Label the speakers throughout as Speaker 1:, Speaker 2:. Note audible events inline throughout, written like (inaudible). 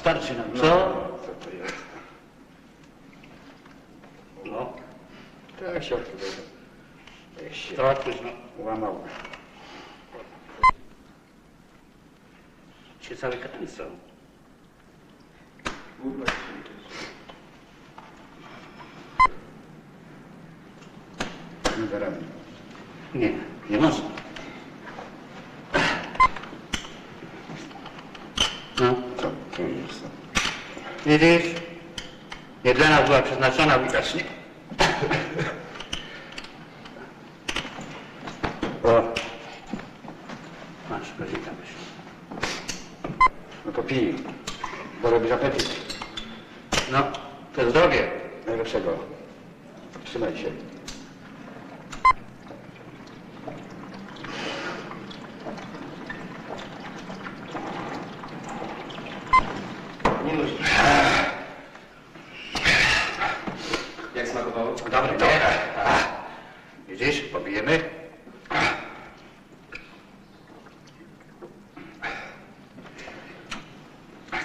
Speaker 1: starczy nam. Co?
Speaker 2: Co to jest?
Speaker 1: No,
Speaker 2: Tak się odpowiada. Jak się
Speaker 1: trochę późno.
Speaker 2: łamał.
Speaker 1: Się cały kręcą.
Speaker 2: Nie da rady.
Speaker 1: Nie, nie można. No,
Speaker 2: Co to jest?
Speaker 1: Widzisz? Nie dla nas była przeznaczona widocznie.
Speaker 2: O,
Speaker 1: Masz, prezydent.
Speaker 2: no to pij. Bo robisz apetyt.
Speaker 1: No, to zdrowie.
Speaker 2: Najlepszego. Trzymaj się.
Speaker 1: Już.
Speaker 3: Jak smakowało?
Speaker 1: Dobre, dobre. Widzisz, pobijemy.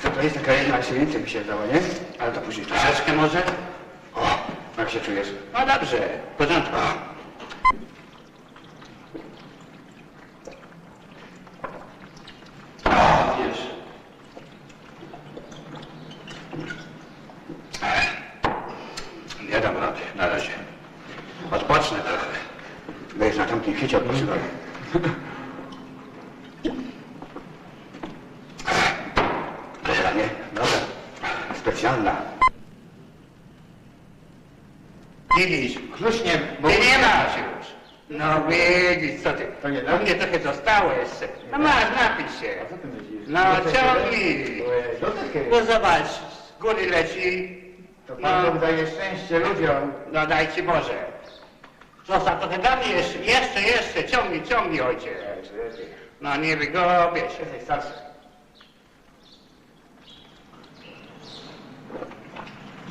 Speaker 2: Co to jeszcze więcej mi się dało, nie? Ale to później troszeczkę.
Speaker 1: Troszeczkę może?
Speaker 2: O, jak się czujesz?
Speaker 1: No dobrze, w porządku.
Speaker 3: Wiesz.
Speaker 1: Nie dam rady, na razie. Odpocznę trochę.
Speaker 2: Będziesz na tamtej chwicie odpoczywał. Dobra, nie? Dobra. Specjalna.
Speaker 1: Widzisz,
Speaker 2: Klucznie,
Speaker 1: bo ty nie masz już. No widzisz, co ty.
Speaker 2: To nie
Speaker 1: U
Speaker 2: da?
Speaker 1: mnie trochę zostało jeszcze. No masz, napić się.
Speaker 2: A co ty myślisz?
Speaker 1: No ciągnij.
Speaker 2: No.
Speaker 1: No zobacz, z góry leci.
Speaker 2: To Pan Bóg daje szczęście ludziom.
Speaker 1: No daj ci Boże. Zostaw trochę dla mnie jeszcze, jeszcze, jeszcze. Ciągnij, ciągnij ojciec. No nie wygobię się.
Speaker 2: Jesteś starszy.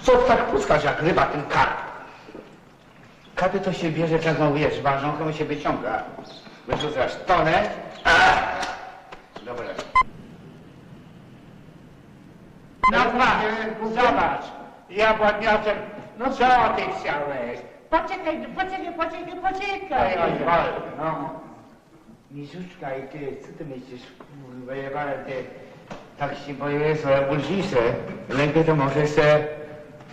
Speaker 1: Co tak puskasz jak ryba ten karp? Karpy to się bierze taką, wiesz, ważąką i się wyciąga. Wyrzucasz tonę. A! Dobra. No masz, zobacz. Jabłodniaczek, no co ty chciałeś? Poczekaj, poczekaj, poczekaj, poczekaj. Oj, no. Mizuszka i ty, co ty myślisz? Kurwa, jebane ty. Tak się boję, że ulżysze. Lepiej to może se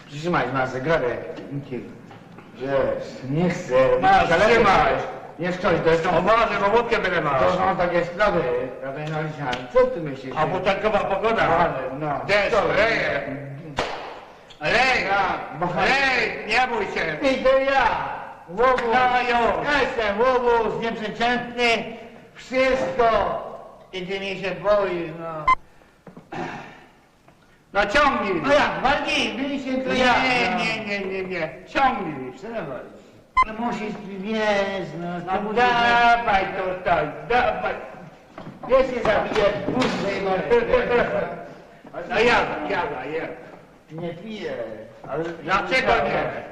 Speaker 1: trzymać masę, gradę. Wiesz, nie chcę.
Speaker 2: Masz,
Speaker 1: Zależy-
Speaker 2: trzymaj.
Speaker 1: To jest to.
Speaker 2: Boże, bo wódkę będę
Speaker 1: To
Speaker 2: masz.
Speaker 1: są takie sprawy, prawie na Co ty myślisz?
Speaker 2: A butelkowa pogoda.
Speaker 1: Ale, no.
Speaker 2: Deszcz, leje. Lej,
Speaker 1: bo-
Speaker 2: lej, nie bój się.
Speaker 1: I to ja! Łobuz! Ja jestem łobuz, nieprzeciętny, wszystko! I ty mi się boisz, no.
Speaker 2: No ciągnij.
Speaker 1: No jak, walnij, byliście to
Speaker 2: Nie,
Speaker 1: ja!
Speaker 2: nie,
Speaker 1: no.
Speaker 2: nie, nie, nie, nie. Ciągnij.
Speaker 1: Przerwać. No musisz, wiesz, no.
Speaker 2: No
Speaker 1: to
Speaker 2: dawaj tutaj, dawaj.
Speaker 1: Wiesz, nie zabiję, kurde, (laughs) i
Speaker 2: No jada, jada, jada.
Speaker 1: Nie piję, ale...
Speaker 2: Dlaczego nie?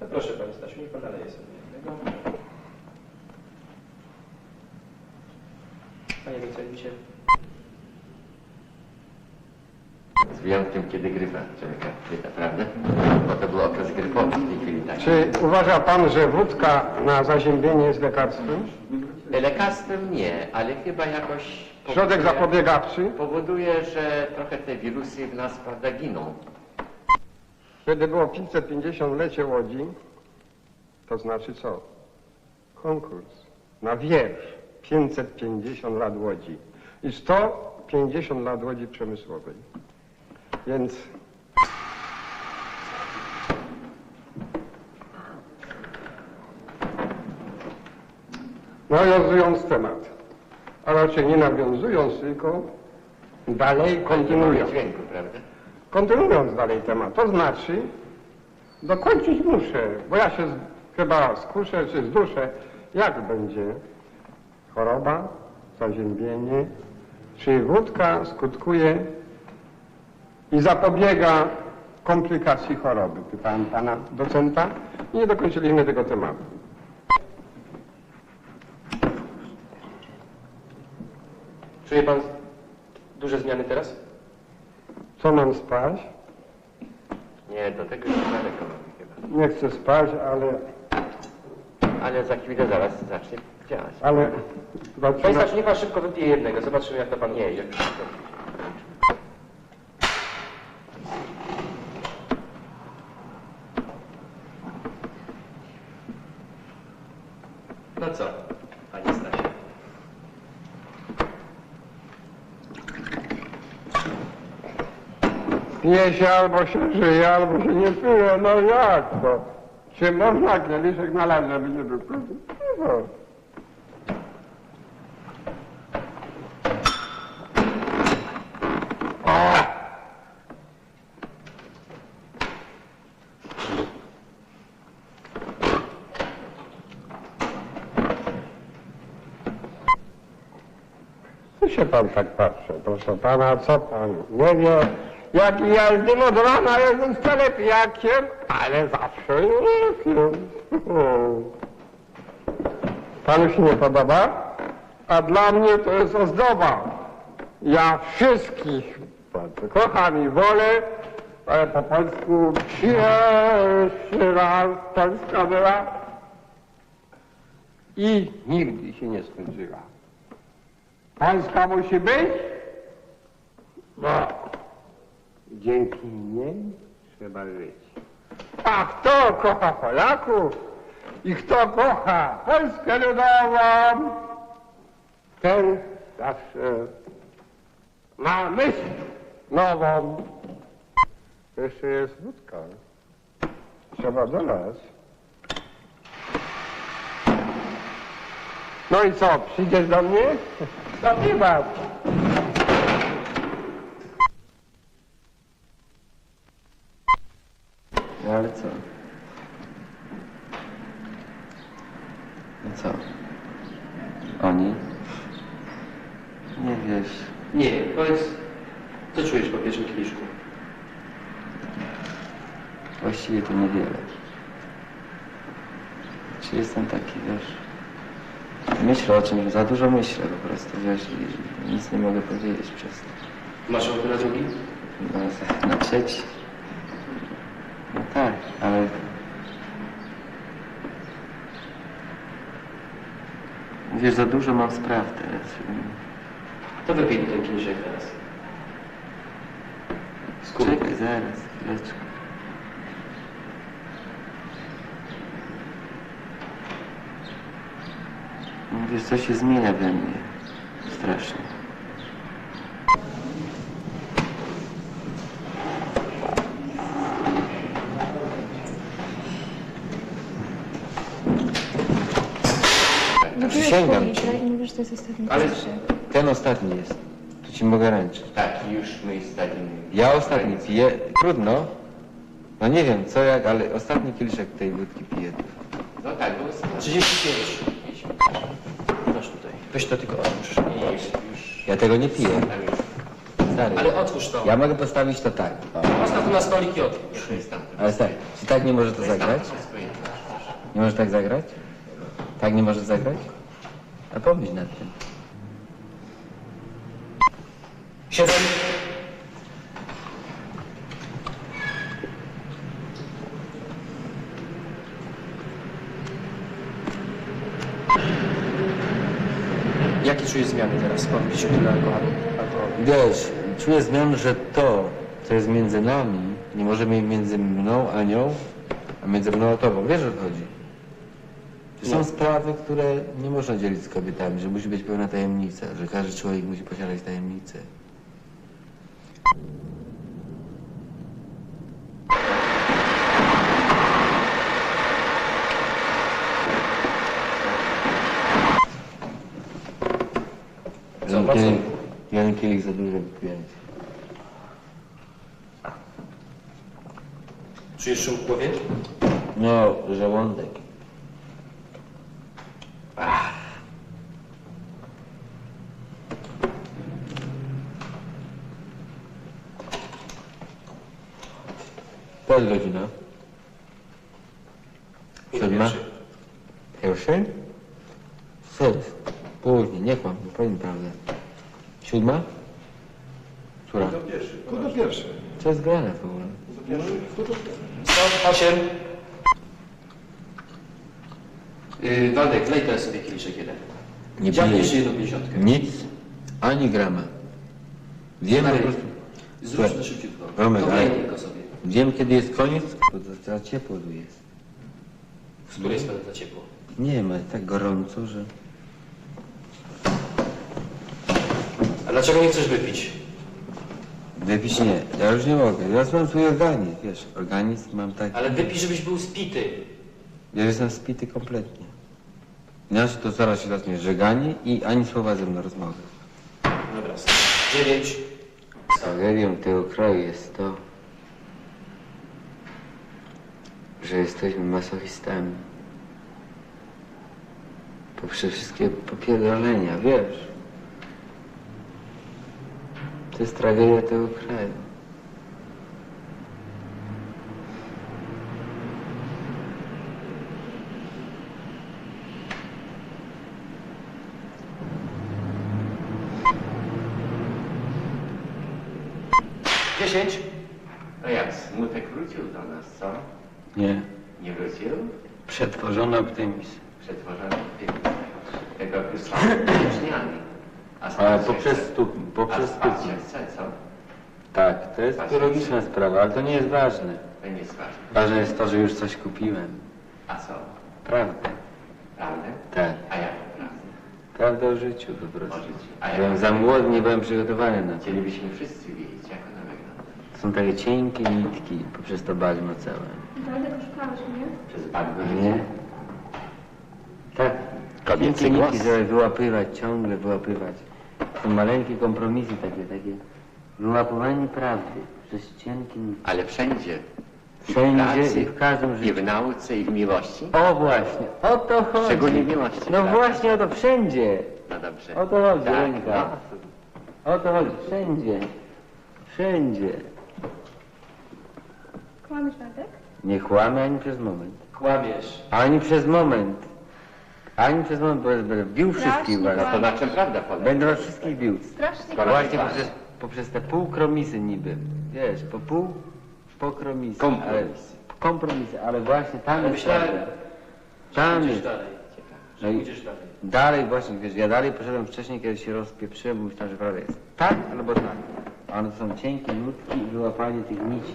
Speaker 3: To proszę Panie Stasiu, niech Pan naleje sobie jednego. Docencie.
Speaker 4: Z wyjątkiem, kiedy grypa człowieka chwyta, prawda? Bo to był okres grypowy w tej chwili tak.
Speaker 5: Czy uważa pan, że wódka na zaziębienie jest lekarstwem?
Speaker 4: Lekarstwem nie, ale chyba jakoś
Speaker 5: Środek zapobiegawczy?
Speaker 4: powoduje, że trochę te wirusy w nas, prawda, giną.
Speaker 5: Kiedy było 550-lecie Łodzi, to znaczy co? Konkurs na wiersz 550 lat Łodzi i 150 lat Łodzi przemysłowej. Więc nawiązując temat, a raczej nie nawiązując, tylko dalej kontynuując. Kontynuując dalej temat, to znaczy, Dokończyć muszę, bo ja się chyba skuszę czy zduszę. Jak będzie? Choroba, zaziębienie, czy wódka skutkuje i zapobiega komplikacji choroby? Pytałem pana docenta i nie dokończyliśmy tego tematu.
Speaker 3: Czuje pan duże zmiany teraz?
Speaker 5: Co mam spać?
Speaker 4: Nie, do tego już daleko mamy chyba.
Speaker 5: Nie chcę spać, ale,
Speaker 4: Ale za chwilę zaraz zacznie działać.
Speaker 5: ale
Speaker 3: Panie
Speaker 5: zaczyna...
Speaker 3: Stasiu, niech pan szybko wypije jednego. Zobaczymy, jak to pan
Speaker 4: Nie,
Speaker 3: nie
Speaker 4: już.
Speaker 3: No co, panie Stasiu?
Speaker 5: Pije się albo się żyje, albo się nie pije. No jak to? Czy można kieliszek nalać, żeby nie był? No. Się pan tak patrzy? Proszę pana, co pan nie wie? Jak ja jestem od rana, jestem wcale pijakiem, ale zawsze wiem. (laughs) Panu się nie podoba? A dla mnie to jest ozdoba. Ja wszystkich bardzo kocham i wolę, ale po polsku pierwszy raz Polska była i nigdy się nie skończyła. Polska musi być, bo dzięki niej trzeba żyć. A kto kocha Polaków i kto kocha Polskę Ludową, ten zawsze ma myśl nową. Jeszcze jest wódka. Trzeba dolać. No i co, przyjdziesz do mnie? Do piwa.
Speaker 6: No ale co? No co? Oni? Nie wiesz.
Speaker 3: Nie, powiedz, co czujesz po pierwszym kieliszku?
Speaker 6: Właściwie to niewiele. Czy jestem taki, wiesz... Myślę o czymś, za dużo myślę po prostu, wiesz, i nic nie mogę powiedzieć przez to.
Speaker 3: Masz ochotę na drugi?
Speaker 6: No, na trzeci. No tak, ale... Wiesz, za dużo mam spraw teraz.
Speaker 3: To wypij ten kieliszek teraz. Skór.
Speaker 6: Czekaj, zaraz, chwileczkę. Wiesz, co się zmienia we mnie. Strasznie.
Speaker 7: Wypiłeś
Speaker 6: Przysięgam
Speaker 7: pół
Speaker 6: ci.
Speaker 7: litra i mówisz, że to jest ostatni
Speaker 6: Ale ten ostatni jest. Tu ci mogę ręczyć.
Speaker 4: Tak, już my stadimy.
Speaker 6: Ja ostatni piję. Trudno. No nie wiem co jak, ale ostatni kieliszek tej wódki piję.
Speaker 4: No tak, bo jest
Speaker 3: 35. Weź to tylko otwórz.
Speaker 6: Ja tego nie piję. Stary.
Speaker 3: Ale otwórz to.
Speaker 6: Ja mogę postawić to tak. O.
Speaker 3: Postaw to na stolik i otwórz.
Speaker 6: Ale stary, czy tak nie może to zagrać? Nie może tak zagrać? Tak nie może zagrać? A pomyśl nad tym.
Speaker 3: Siedem. Jakie czujesz alkoholu? alkoholu?
Speaker 6: Wiesz, czuję zmianę, że to, co jest między nami, nie może mieć między mną a nią, a między mną a tobą. Wiesz o co chodzi? Że są sprawy, które nie można dzielić z kobietami, że musi być pełna tajemnica, że każdy człowiek musi posiadać tajemnicę.
Speaker 3: Co, po co?
Speaker 6: Jeden- Jeden kielich za dużo wypiłem.
Speaker 3: Czujesz szum w głowie?
Speaker 6: No, żołądek. To jest godzina. Siódma? Pierwszy? Co jest? Później, nie kłam, nie powiem prawdę. Siódma? Która?
Speaker 7: Kto to pierwszy?
Speaker 6: Co jest grane w ogóle?
Speaker 3: Stop, osiem. Yy, Waldek, lej teraz sobie kieliszek jeden.
Speaker 6: Nie
Speaker 3: Dziabnij
Speaker 6: piję.
Speaker 3: jeszcze jedną pięćdziesiątkę.
Speaker 6: Nic, ani grama. Wiem po prostu,
Speaker 3: Zrób to szybciutko.
Speaker 6: Romek,
Speaker 3: To
Speaker 6: ale-
Speaker 3: tylko sobie.
Speaker 6: wiem kiedy jest koniec, bo to teraz ciepło tu jest.
Speaker 3: Z której strony za ciepło?
Speaker 6: Nie ma, tak gorąco, że...
Speaker 3: A dlaczego nie chcesz wypić?
Speaker 6: Wypić nie, ja już nie mogę. Ja mam swój organizm, wiesz, organizm mam taki...
Speaker 3: Ale wypij, żebyś był spity.
Speaker 6: Ja jestem spity kompletnie. Inaczej to zaraz się zacznie żeganie i ani słowa ze mną rozmowy.
Speaker 3: Dobra, dziewięć.
Speaker 6: Tragedią tego kraju jest to, że jesteśmy masochistami. Poprzez wszystkie popierdolenia, wiesz. To jest tragedia tego kraju.
Speaker 3: Dziesięć.
Speaker 4: No jak, smutek wrócił do nas, co?
Speaker 6: Nie.
Speaker 4: Nie wrócił?
Speaker 6: Przetworzony optymizm.
Speaker 4: Przetworzony. Tego wysłano (clears throat) uczniami. A
Speaker 6: poprzez stóp, poprzez
Speaker 4: co?
Speaker 6: Tak, to jest biologiczna sprawa, ale to nie jest ważne.
Speaker 4: To nie jest ważne.
Speaker 6: Ważne jest to, że już coś kupiłem.
Speaker 4: A co?
Speaker 6: Prawdę.
Speaker 4: Prawdę?
Speaker 6: Tak.
Speaker 4: A jak prawdę?
Speaker 6: Prawdę o życiu po prostu.
Speaker 4: O życiu. A
Speaker 6: Byłem
Speaker 4: jak
Speaker 6: za młody, nie byłem przygotowany na to.
Speaker 4: Chcielibyśmy wszyscy wiedzieć, jak ona wygląda.
Speaker 6: Są takie cienkie nitki poprzez to bagno całe.
Speaker 8: Dlatego szukałeś mnie?
Speaker 4: Przez bagno
Speaker 6: Nie? Tak.
Speaker 4: Głos.
Speaker 6: nitki, żeby wyłapywać, ciągle wyłapywać. Są maleńkie kompromisy takie, takie wyłapywanie prawdy przez cienkie nitki.
Speaker 4: Ale wszędzie. I w
Speaker 6: Wszędzie
Speaker 4: pracy,
Speaker 6: i w każdym
Speaker 4: I
Speaker 6: życiu.
Speaker 4: w nauce, i w miłości.
Speaker 6: O właśnie, o to chodzi.
Speaker 4: Szczególnie w miłości.
Speaker 6: No
Speaker 4: tak?
Speaker 6: właśnie o to wszędzie.
Speaker 4: No dobrze.
Speaker 6: O to chodzi,
Speaker 4: tak,
Speaker 6: Lenka. O to chodzi, wszędzie. Wszędzie.
Speaker 8: Kłamiesz, Waldek?
Speaker 6: Nie kłamie ani przez moment.
Speaker 3: Kłamiesz.
Speaker 6: Ani przez moment. Ani przez moment, bo będę bił wszystkich.
Speaker 4: No to na czym prawda polega?
Speaker 6: Będę was wszystkich bił.
Speaker 8: Strasznie
Speaker 6: Właśnie poprzez, poprzez te półkromisy niby. Wiesz, po pół, pokromisy.
Speaker 4: Kompromisy.
Speaker 6: Ale, kompromisy, ale właśnie tam jest
Speaker 3: myślałem.
Speaker 6: Tam jest.
Speaker 3: dalej.
Speaker 6: No i
Speaker 3: Pójdziesz dalej.
Speaker 6: dalej właśnie, wiesz, ja dalej poszedłem wcześniej, kiedy się rozpieprzyłem, bo myślałem, że prawda jest tak albo tak. A one to są cienkie nutki i wyłapanie tych nici.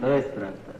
Speaker 6: To jest prawda.